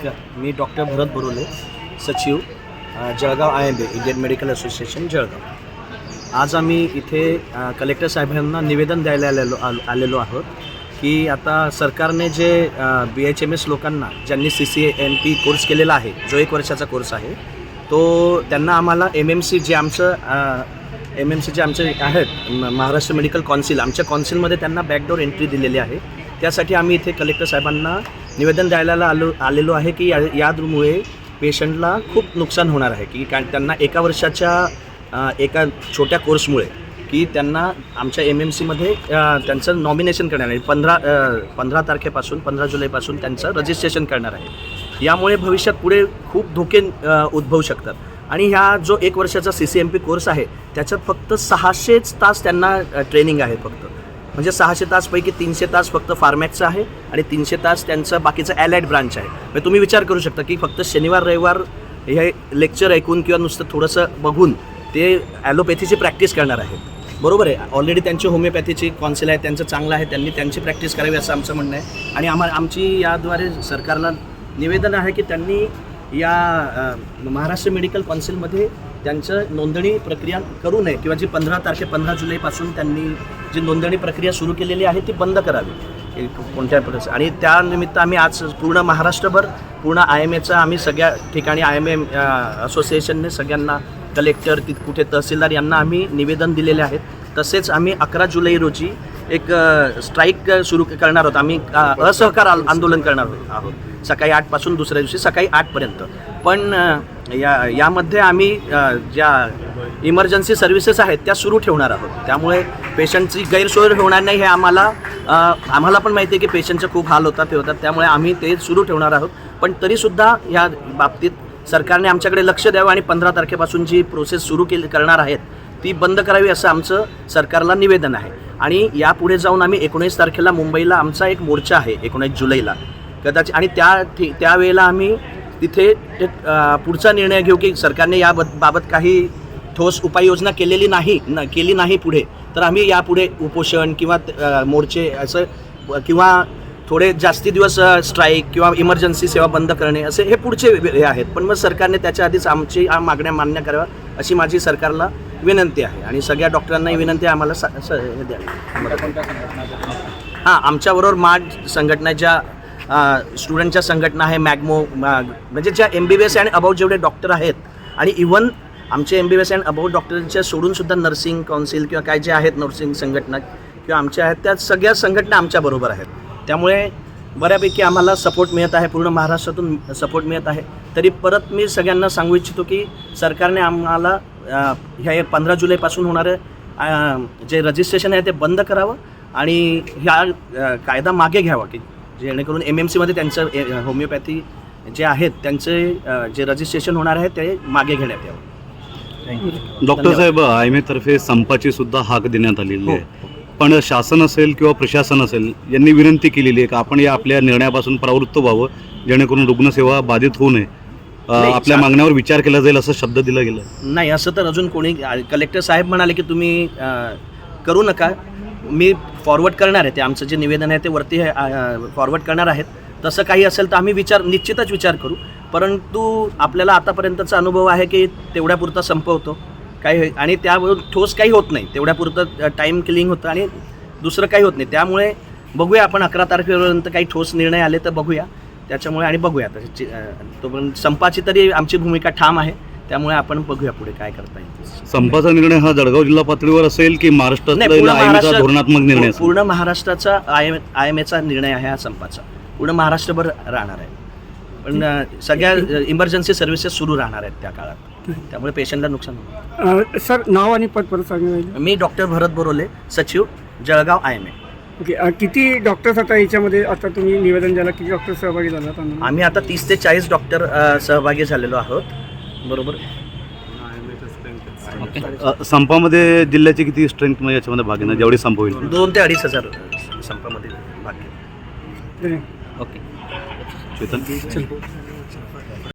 मी doctor Bharat Barole सचिव Jalgaon I M B Indian Medical Association Jalgaon. आज आम्ही इथे कलेक्टर साहेबांना निवेदन द्यायला आलेलो आलेलो आहोत की आता सरकारने जे बी एच एम एस लोकांना ज्यांनी C C N P course केलेला आहे जो एक वर्षाचा कोर्स आहे तो त्यांना आम्हाला एम एम सी जे आमचं एम एम सी जे आमचे आहेत महाराष्ट्र मेडिकल कॉन्सिल आमच्या कॉन्सिलमध्ये त्यांना बॅकडोर एंट्री दिलेली आहे. त्यासाठी आम्ही इथे कलेक्टर साहेबांना निवेदन द्यायला आलो आलेलो आहे की या यामुळे पेशंटला खूप नुकसान होणार आहे की कारण त्यांना एका वर्षाच्या एका छोट्या कोर्समुळे की त्यांना आमच्या एम एम सीमध्ये त्यांचं नॉमिनेशन करणार आहे. पंधरा पंधरा तारखेपासून पंधरा जुलैपासून त्यांचं रजिस्ट्रेशन करणार आहे. यामुळे भविष्यात पुढे खूप धोके उद्भवू शकतात. आणि ह्या जो एक वर्षाचा C C M P course आहे त्याच्यात फक्त सहाशेच तास त्यांना ट्रेनिंग आहे फक्त. म्हणजे सहाशे तासपैकी तीनशे तास फक्त फार्मॅक्सचं आहे आणि तीनशे तास त्यांचं बाकीचं ॲलाइड ब्रांच आहे. म्हणजे तुम्ही विचार करू शकता की फक्त शनिवार रविवार हे लेक्चर ऐकून किंवा नुसतं थोडंसं बघून ते ॲलोपॅथीची प्रॅक्टिस करणार आहेत. बरोबर आहे? ऑलरेडी त्यांची होमिओपॅथीची कॉन्सिल आहे त्यांचं चांगलं आहे त्यांनी त्यांची प्रॅक्टिस करावी असं आमचं म्हणणं आहे. आणि आम्हा आमची याद्वारे सरकारला निवेदन आहे की त्यांनी या महाराष्ट्र मेडिकल कॉन्सिलमध्ये त्यांचं नोंदणी प्रक्रिया करू नये किंवा जी पंधरा तारखे पंधरा जुलैपासून त्यांनी जी नोंदणी प्रक्रिया सुरू केलेली आहे ती बंद करावी. कोणत्या प्रकारचं आणि त्यानिमित्त आम्ही आज पूर्ण महाराष्ट्रभर पूर्ण आय एम एचा आम्ही सगळ्या ठिकाणी आय एम एम असोसिएशनने सगळ्यांना कलेक्टर ति कुठे तहसीलदार यांना आम्ही निवेदन दिलेले आहेत. तसेच आम्ही अकरा जुलै रोजी एक स्ट्राईक सुरू करणार आहोत. आम्ही असहकार आंदोलन करणार आहोत. सकाळी आठपासून दुसऱ्या दिवशी सकाळी आठपर्यंत. पण या यामध्ये आम्ही ज्या इमर्जन्सी सर्व्हिसेस आहेत त्या सुरू ठेवणार आहोत. त्यामुळे पेशंटची गैरसोय होणार नाही हे आम्हाला आम्हाला पण माहिती आहे की पेशंटचे खूप हाल होतात हे होतात. त्यामुळे आम्ही ते सुरू ठेवणार आहोत. पण तरीसुद्धा ह्या बाबतीत सरकारने आमच्याकडे लक्ष द्यावं आणि पंधरा तारखेपासून जी प्रोसेस सुरू केली करणार आहेत ती बंद करावी असं आमचं सरकारला निवेदन आहे. आणि यापुढे जाऊन आम्ही एकोणीस तारखेला मुंबईला आमचा एक मोर्चा आहे एकोणीस जुलैला. कदाचित आणि त्या ठी- त्यावेळेला आम्ही तिथे पुढचा निर्णय घेऊ की सरकारने या बाबत काही ठोस उपाययोजना केलेली नाही न केली नाही पुढे तर आम्ही यापुढे उपोषण किंवा मोर्चे असं किंवा थोडे जास्ती दिवस स्ट्राईक किंवा इमर्जन्सी सेवा बंद करणे असे हे पुढचे हे आहेत. पण मग सरकारने त्याच्या आधीच आमची मागण्या मान्य कराव्या अशी माझी सरकारला विनंती आहे. आणि सगळ्या डॉक्टरांनाही विनंती आहे आम्हाला सा- हे द्यावी. हां आमच्याबरोबर माड संघटना ज्या स्टुडंटच्या संघटना आहे मॅगमो म्हणजे ज्या एम बी बी एस आणि अबाउट जेवढे डॉक्टर आहेत आणि इवन आमचे M B B S and about डॉक्टरच्या सोडूनसुद्धा नर्सिंग काउन्सिल किंवा काय जे आहेत नर्सिंग संघटना किंवा आमच्या आहेत त्या सगळ्या संघटना आमच्याबरोबर आहेत. त्यामुळे बऱ्यापैकी आम्हाला सपोर्ट मिळत आहे पूर्ण महाराष्ट्रातून सपोर्ट मिळत आहे. तरी परत मी सगळ्यांना सांगू इच्छितो की सरकारने आम्हाला ह्या पंधरा जुलैपासून होणारं जे रजिस्ट्रेशन आहे ते बंद करावं आणि ह्या कायदा मागे घ्यावा की जेणेकरून एम एम सीमध्ये त्यांचं ए- होमिओपॅथी जे आहेत त्यांचे जे रजिस्ट्रेशन होणार आहे ते मागे घेण्यात यावं. डॉक्टर साहेब आय एम तर्फे संपाची सुद्धा हाक देण्यात आलेली हो. आहे. पण शासन असेल किंवा प्रशासन असेल यांनी विनंती केलेली आहे की आपण या आपल्या निर्णयापासून प्रवृत्त व्हावं जेणेकरून रुग्णसेवा बाधित होऊ नये? आपल्या मागण्यावर विचार केला जाईल असं शब्द दिला गेला. नाही असं तर अजून कोणी कलेक्टर साहेब म्हणाले की तुम्ही करू नका. मी फॉरवर्ड करणार आहे. ते आमचं जे निवेदन आहे ते वरती फॉरवर्ड करणार आहेत. तसं काही असेल तर आम्ही विचार निश्चितच विचार करू. परंतु आपल्याला आतापर्यंतचा अनुभव आहे की तेवढ्यापुरता संपवतो. काही आणि त्यावरून ठोस काही होत नाही. तेवढ्यापुरतं टाईम किलिंग होतं आणि दुसरं काही होत नाही. त्यामुळे बघूया आपण अकरा तारखेपर्यंत काही ठोस निर्णय आले तर बघूया. त्याच्यामुळे आणि बघूया. तो तोपर्यंत संपाची तरी आमची भूमिका ठाम आहे. त्यामुळे आपण बघूया पुढे काय करता येईल. संपाचा निर्णय हा जळगाव जिल्हा पातळीवर असेल की नाही, महाराष्ट्रातला पूर्ण आय महाराष्ट्र- धोरणात्मक निर्णय पूर्ण महाराष्ट्राचा आय एम आय एम एचा निर्णय आहे हा संपाचा. पूर्ण महाराष्ट्रभर राहणार आहे. पण सगळ्या इमर्जन्सी सर्व्हिसेस सुरू राहणार आहेत त्या काळात. त्यामुळे पेशंटला नुकसान होणार. अ, सर नाव आणि पद परत सांगा मी डॉक्टर भरत बोरोले सचिव Jalgaon I M A. Okay किती डॉक्टर्स आता याच्यामध्ये आता तुम्ही निवेदन द्याला किती डॉक्टर सहभागी झालात? आणि- आम्ही आता तीस ते चाळीस डॉक्टर सहभागी झालेलो आहोत. बरोबर. संपामध्ये जिल्ह्याची किती स्ट्रेंथ याच्यामध्ये भाग घेणार? जेवढी संप होईल. दोन ते अडीच हजार संपामध्ये भाग धन्यवाद. ओके चेतन?